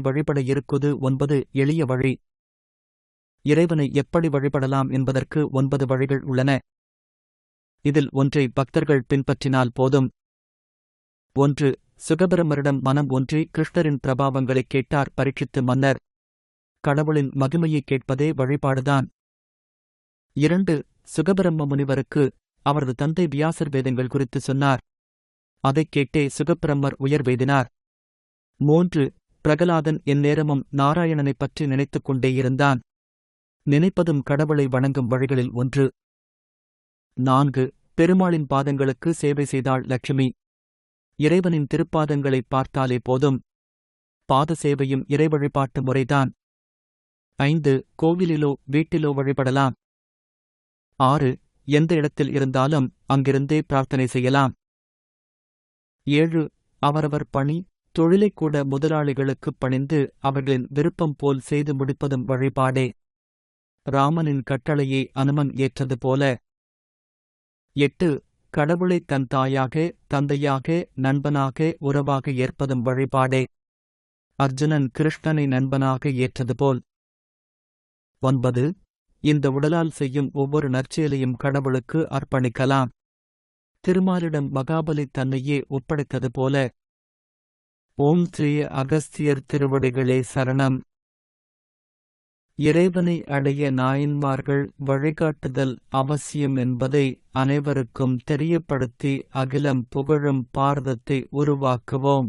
வழிபட இருக்குது ஒன்பது எளிய வழி. இறைவனை எப்படி வழிபடலாம் என்பதற்கு ஒன்பது வழிகள் உள்ளன. இதில் ஒன்றை பக்தர்கள் பின்பற்றினால் போதும். ஒன்று சுகபிரமரிடம் மனம் ஒன்றி கிருஷ்ணரின் பிரபாவங்களைக் கேட்டார் பரீட்சித்து மன்னர். கடவுளின் மகிமையைக் கேட்பதே வழிபாடுதான். இரண்டு சுகபிரம்ம முனிவருக்கு அவரது தந்தை வியாசர் வேதங்கள் குறித்து சொன்னார். அதைக் கேட்டே சுகபிரம்மர் உயர்வெய்தினார் மூன்று பிரகலாதன் எந்நேரமும் நாராயணனைப் பற்றி நினைத்துக் கொண்டே இருந்தான். நினைப்பதும் கடவுளை வணங்கும் வழிகளில் ஒன்று. நான்கு பெருமாளின் பாதங்களுக்கு சேவை செய்தாள் லட்சுமி. இறைவனின் திருப்பாதங்களைப் பார்த்தாலே போதும். பாத சேவையும் இறை வழிபாட்டு முறைதான். ஐந்து கோவிலிலோ வீட்டிலோ வழிபடலாம். ஆறு எந்த இடத்தில் இருந்தாலும் அங்கிருந்தே பிரார்த்தனை செய்யலாம். ஏழு அவரவர் பணி தொழிலைக்கூட முதலாளிகளுக்குப் பணிந்து அவர்களின் விருப்பம் போல் செய்து முடிப்பதும் வழிபாடே. ராமனின் கட்டளையை அனுமன் ஏற்றது போல. எட்டு. கடவுளை தன் தாயாக தந்தையாக நண்பனாக உறவாக ஏற்பதும் வழிபாடே. அர்ஜுனன் கிருஷ்ணனை நண்பனாக ஏற்றது போல். ஒன்பது. இந்த உடலால் செய்யும் ஒவ்வொரு நற்செயலையும் கடவுளுக்கு அர்ப்பணிக்கலாம். திருமாலிடம் மகாபலி தன்னையே ஒப்படைத்தது போல. ஓம் ஸ்ரீ அகஸ்தியர் திருவடிகளே சரணம். இறைவனை அடைய நாயன்மார்கள் வழிகாட்டுதல் அவசியம் என்பதை அனைவருக்கும் தெரியப்படுத்தி அகிலம் புகழும் பாரதத்தை உருவாக்குவோம்.